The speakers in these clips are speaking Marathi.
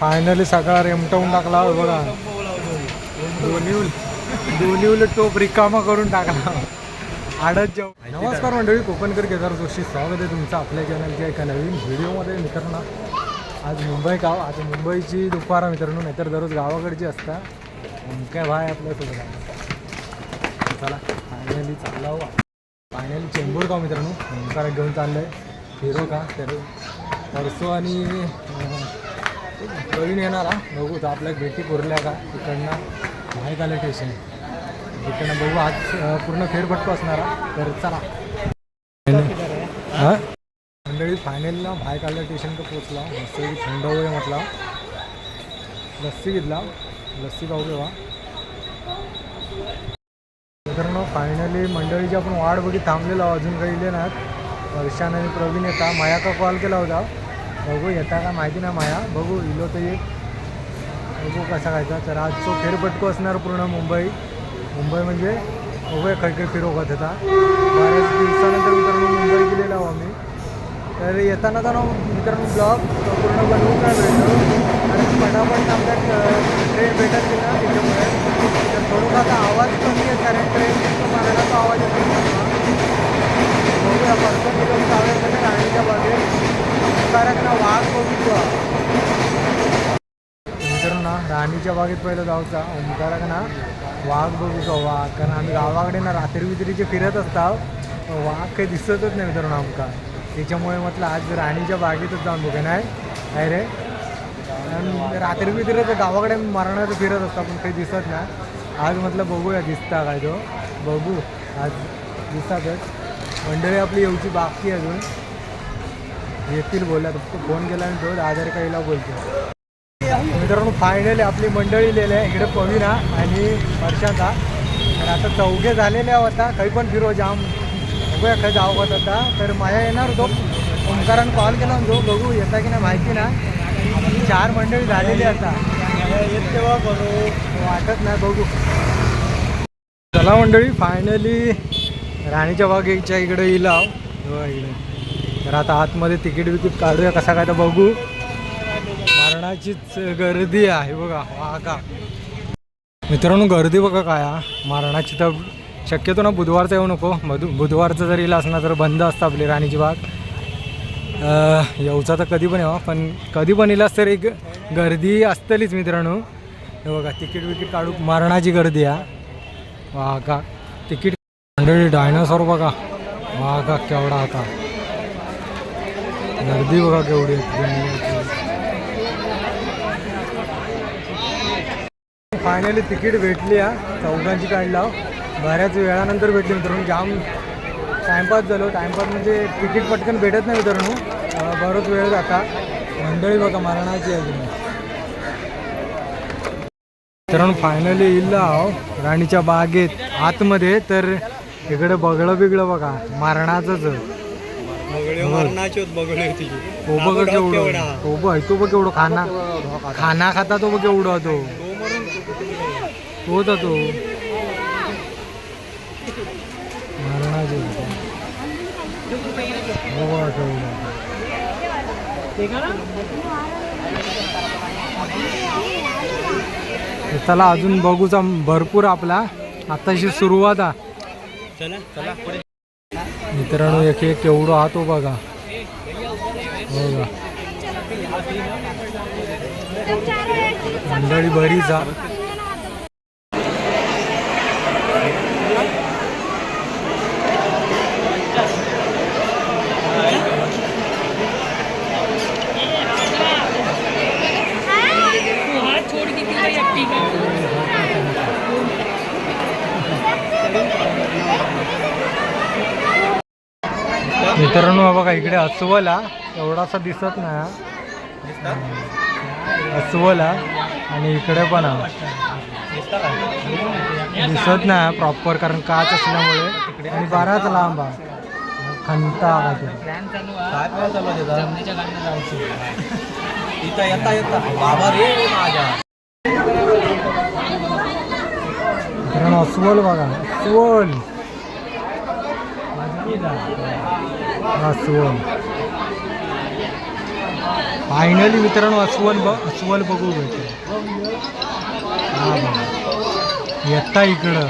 फायनली सगळा रेमटवून टाकला बघा. दोन्ही दोन्ही उलट टोप रिकामा करून टाकला. आडत जाऊ नमस्कार मंडळी कोकणकर केदार जोशी स्वागत आहे तुमचं आपल्या चॅनलच्या एका नवीन व्हिडिओमध्ये मित्रांनो. आज मुंबई गाव आज मुंबईची दुपारा मित्रांनो नाहीतर दररोज गावाकडची असता. काय भाय आपल्यासोबत आहे. चला फायनली चालला हो फायनली चेंबूर का हो मित्रांनो? ओंकार घेऊन चाललंय. फिरो का? तर परसो आणि प्रवीण येणार हा. बघू तर आपल्या भेटी पुरल्या का? तिकडनं माहीत आलं टेशन तिकडनं बघू आज पूर्ण फेरफटको असणार तर चला. हां? मंडळी फायनलला बाहेर काढल्या स्टेशन का पोचला मस्त थंड वगैरे म्हटला लस्सी घेतला. लस्सी पाहू देवा. मित्रांनो फायनली मंडळीची आपण वाट बघित थांबलेलो आहोत. अजून काही इले नाहीत. वर्षान आणि प्रवीण येता. मायाका कॉल केला होता. बघू येता का माहिती नाही माया. बघू इलो तर. येत बघू कसा खायचा तर आज तो फेरपटको असणार पूर्ण मुंबई. मुंबई म्हणजे बघूया खै फिरवत होता बऱ्याच दिवसानंतर मित्रांनो मुंबई गेलेलो आहो आम्ही. तर येताना तर मित्रांनो ब्लॉग पूर्ण बनवून काय भेटतो आणि पटापट आमच्या ट्रेन भेटत गेला त्याच्यामुळे तर थोडंसं आता आवाज कमी आहे कारण ट्रेन तो आवाज येतो बघूया पर्सन किलोमीटर आवाज राणीच्या बागेत कारण ना वाघ बघितलो मित्रांनो ना राणीच्या बागेत पहिलं जाऊचा ओंकाराक ना वाघ बघू वाघ कारण आम्ही गावाकडे ना रात्री वित्री जे फिरत असतात वाघ काही दिसतच नाही मित्रांनो आमका. त्याच्यामुळे म्हटलं आज राणीच्या बागेतच जाऊन बघा नाही? काय रे? आणि रात्री बित्री तर गावाकडे मरणाचं फिरत असतं पण काही दिसत नाही. आज म्हटलं बघूया दिसता काय तो. बघू. आज दिसतातच. मंडळी आपली येऊची बाकी अजून. येतील बोलला फक्त फोन केला आणि तो आधार काहीला बोलतो. मित्रांनो फायनली आपली मंडळी लिहिले आहे. इकडे पविना आणि वर्षाचा तर आता चौघे झालेले आहोत आता. काही पण फिरो जाम. बघूया काही जावत होता आता. तर माझ्या येणार होतो. ओंकारानं कॉल केला जो बघू येता की नाही माहिती ना. चार मंडळी झालेली आता. येत तेव्हा बघू. वाटत नाही बघू. चला मंडळी फायनली राणीच्या बागेच्या इकडे येईल हो, इकडे. तर आता आतमध्ये तिकीट विकीट काढूया कसा काय तर बघू. मारणाचीच गर्दी आहे बघा हा का. मित्रांनो गर्दी बघा काय हा. मारणाची तर शक्यतो ना बुधवारचा येऊ नको. मधु बुधवारचं जर येईल असणार तर बंद असतं आपली राणीची बाग. येऊचा तर कधी पण येवा पण कधी पण येईलाच तर एक गर्दी असतलीच मित्रांनो. हे बघा तिकीट विकीट काढू मारणाची गर्दी आहे वा का तिकीट मंडळी डायनासॉर बघा. वा का केवढा आता. गर्दी बघा केवढी फायनली तिकीट भेटली हा. चौघांची काढला बऱ्याच वेळानंतर भेटली मित्रांनो. जाम टाइमपास झालो. टाइमपास म्हणजे तिकीट पटकन भेटत नाही मित्रांनो. बरोच वेळ जाता. मंडळी बघा मरणाची आहे मित्रांनो फायनली येईल आहो. राणीच्या बागेत आतमध्ये. तर इकडे बगळं बिगळं बघा. मारणाचंच हो बघ. केवढं हो बघ तो बघ केवढं. खाना खाना खाता तो बघ केवढा तो. तोच तो. मरणाचे केवढा. चला अजून बघूचा भरपूर आपला. आताशी सुरुवात आहे मित्रांनो एक एक केवढं हा तो बघा. बघा मंडळी बरीच हा मित्रांनो बघा इकडे अस्वल हा. एवढासा दिसत नाही हा. अस्वल हा. आणि इकडे पण हा. दिसत नाही प्रॉपर कारण काच असल्यामुळे. आणि बराच लांब हा. खंता काहीतरी इथं येता येता. बाबा रे माझ्या. मित्रांनो अस्वल बघा. अस्वल. अस्वल फायनली मित्रांनो अस्वल ब अस्वल बघू भेटेल बघा. येता इकडं.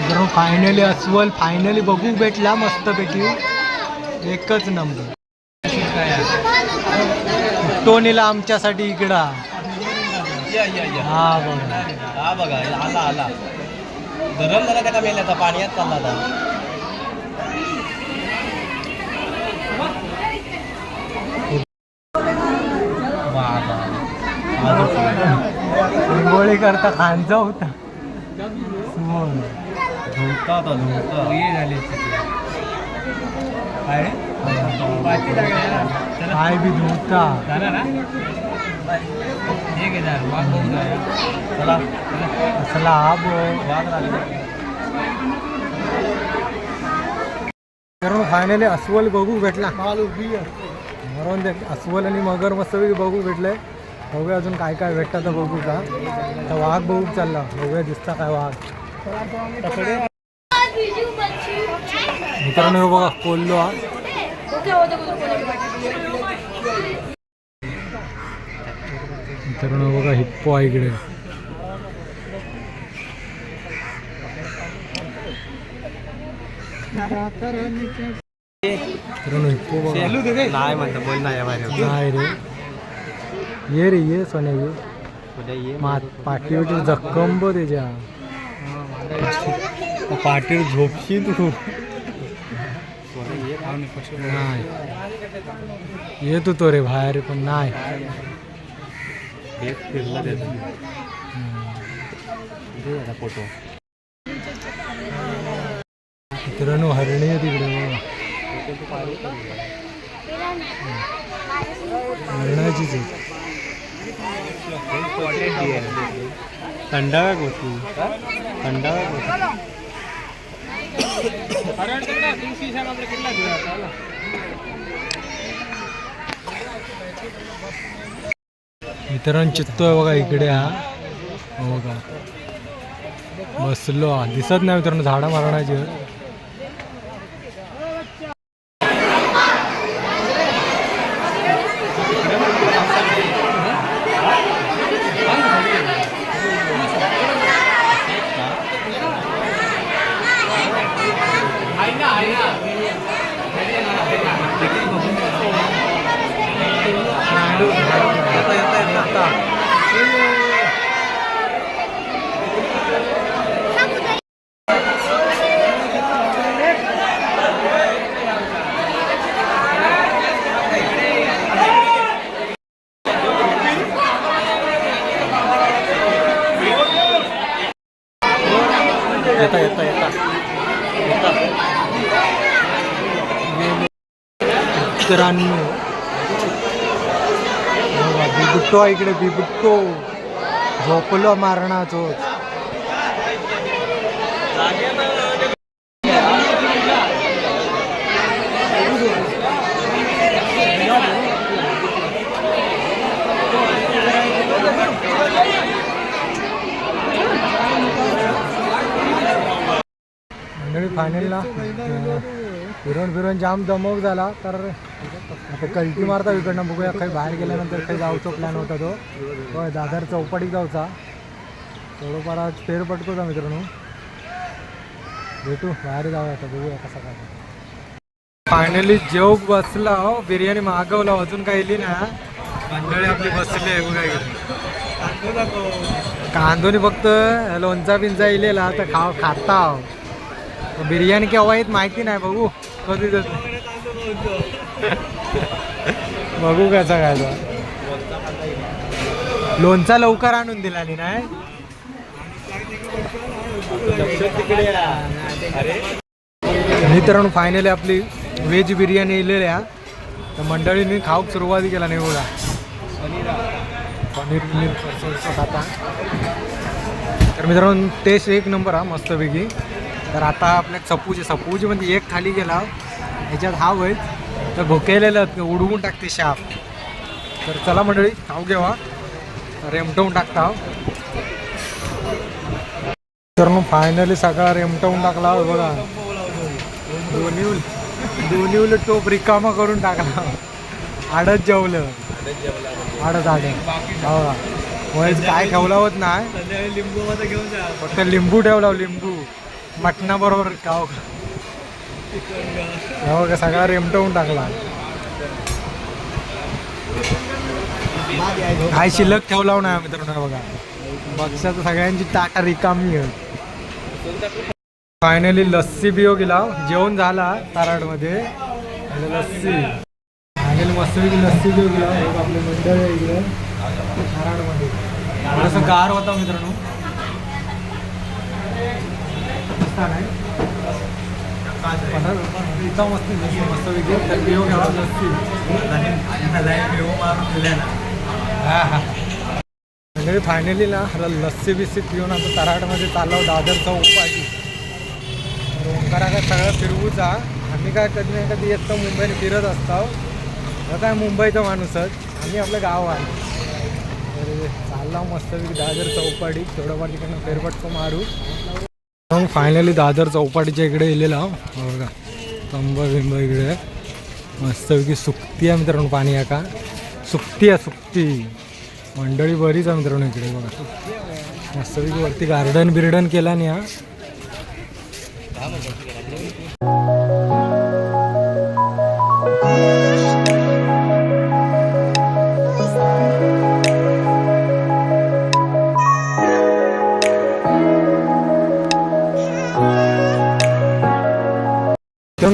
मित्रांनो फायनली अस्वल फायनली बघू भेटला मस्तपैकी एकच नंबर तो नेला आमच्यासाठी इकडा. या या या. हा बघा. हा बघा आला आला. धरण झाला त्या का मेल्याचा पाण्यात चालला आता. हिंगोळी करता खांचा होता. सुमन. धुवता होता धुवता काय? बी धुता. चला असला हा वाघ लागला कारण फायनली अस्वल बघू भेटला म्हणून ते अस्वल आणि मगर मस्तपैकी बघू भेटले बघूया अजून काय काय भेटतं तर बघू का. तर वाघ बघू चालला. बघूया दिसता काय वाघ. मित्रांनो बघा कोल्लो हा. मित्रांनो बघा हिप्पो आहे इकडे. मित्रांनो हिप्पो बघा. नाही म्हणता बोल नाही बाहेर. नाही रे. ये रे ये सोन्या ये. ये जखम बघ त्याच्या पाठीवर झोपशी तू. नाही. येत होतो रे बाहेर पण नाही. हे फिरला त्याचा फोटो. मित्रांनो हरणी आहे तिकडे. हरणाचीच आहे थंडाव्या गोष्टी थंडाव्या गोष्टी मित्रांनो चित्तो बघा इकडे हा. हो का? बसलो हा. दिसत नाही मित्रांनो झाडं मारण्याची येता येता येता. बिबुट्टो इकडे बिबुट्टो झोपलो मारणाचो फायनलला फिरून फिरून जाम दमक झाला. तर आता कल्टी मारता इकडनं बघूया. काही बाहेर गेल्यानंतर काही जाऊचा प्लॅन होता तो. होय दादर चौपाटी जाऊचा. थोडंफार आज फेर पटकोचा मित्रांनो. भेटू बाहेर जाऊया आता बघूया कसा काय फायनली जेव बसला हो. बिर्याणी मागवला अजून काही इली ना मंडळी आपली बसली आहे बघा कांदोनी फक्त लोणचा बिंचा इलेला तर खाव खाता हो. बिर्याणी केव्हा येत माहिती नाही बघू. कधी देत. बघू कसा खायचा लोणचा लवकर आणून दिला नाही मित्रांनो फायनली आपली व्हेज बिर्याणी इलेली आहे तर मंडळींनी खाऊक सुरुवात केला नाही बघा. पनीर पनीर खाता. तर मित्रांनो टेस्ट एक नंबर हा मस्तपैकी. तर आता आपल्या सपूचे सपूचे एक खाली गेला. ह्याच्यात हा होईल तर भोकेलेलं उडवून टाकते शाप. तर चला मंडळी खाऊ घेवा. रेमटवून टाकता. तर मग फायनली सगळा रेमटवून टाकला. हो बघा. दोन्ही दोन्ही उलट टोप रिकामा करून टाकला. आडत जेवलं. आडत आडत. हो. काय ठेवला होत नाही. लिंबू फक्त लिंबू ठेवला हो, लिंबू. मटणाबरोबर गाव गाव का? सगळा रेमटवून टाकला. काय शिल्लक ठेवला हो नाही मित्रांनो बघा. बक्षात सगळ्यांची टाटा रिकामी आहे. फायनली लस्सी बिओ गेला. जेवण झाला ताराडमध्ये. लस्सी. फायनल मस्त लस्सी बिओ गेला. आपले मंडळ इकडे. ताराडमध्ये. थोडंसं गार होता मित्रांनो. छान आहे. इथं मस्त मस्त मस्तपैकी तर बिओ घ्यावा लस्सी म्हणजे फायनली ना लस्सी बिस्सी पिऊन आता तराटमध्ये चाललो दादर चौपाटी ओंकारा काय सगळं फिरवूचा आम्ही काय कधी नाही कधी येत मुंबईने फिरत असतो. काय मुंबईचा माणूसच आम्ही आपलं गाव आहे. तर चालला मस्तपैकी दादर चौपाटी. थोडंफार तिकडनं फेरफटको मारू. मग फायनली दादर चौपाटीच्या इकडे गेलेला हो बघा तंब बिंब इकडे. मस्तपैकी सुकती आहे मित्रांनो पाणी आहे का? सुकती आहे सुकती. मंडळी बरीच आहे मित्रांनो इकडे बघा. मस्तपैकी वरती गार्डन बिर्डन केला नाही हा.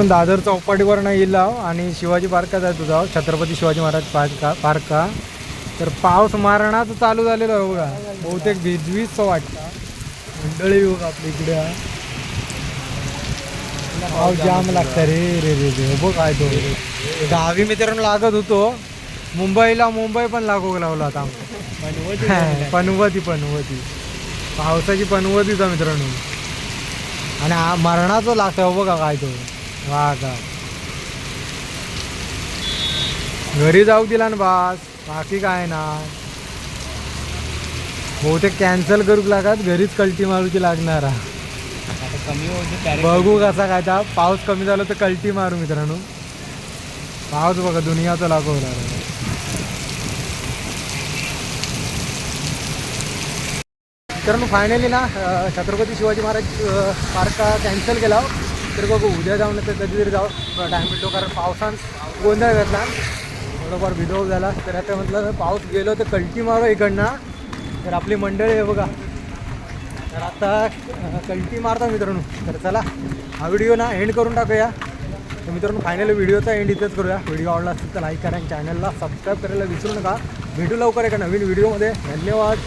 मित्रांनो दादर चौपाटीवर नाही गेला आणि शिवाजी पार्कात आहे तुझा. छत्रपती शिवाजी महाराज पार्क पार्क का तर पाऊस मारणाचं चालू झालेलं आहे बघा. बहुतेक भिजवीच वाटतं. मंडळी बघ आपल्या इकडे. पाऊस जाम लागतं रे रे रे रे. बघ काय तो. गावी मित्रांनो लागत होतो. मुंबईला मुंबई पण लागू लावला आता पनवती पनवती. पावसाची पनवतीच मित्रांनो. आणि मरणाचं लागतं बघा काय तो. घरी जाऊ दिला ना बास. बाकी काय ना. बहुतेक कॅन्सल करूक लागत घरीच कल्टी मारूची लागणार. बघू कसा काय त्या पाऊस कमी झाला तर कल्टी मारू मित्रांनो. पाऊस बघा दुनियाचा लागू होणार मित्रांनो फायनली ना छत्रपती शिवाजी महाराज पार्क कॅन्सल केला. तर बघू उद्या जाऊन तर कधीतरी जाऊ. टाईम मिळतो कारण पावसान गोंधळ घातला. थोडंफार विधव झाला. तर आता म्हटलं पाऊस गेलो तर कल्टी मारू इकडनं. तर आपली मंडळी आहे बघा. तर आता कलटी कल्टी मारता मित्रांनो. तर चला हा व्हिडिओ ना एंड करून टाकूया. तर मित्रांनो फायनल व्हिडिओचा एंड इथेच करूया. व्हिडिओ आवडला असेल तर लाईक करा आणि चॅनलला सबस्क्राईब करायला विसरू नका. भेटू लवकर एका नवीन व्हिडिओमध्ये धन्यवाद.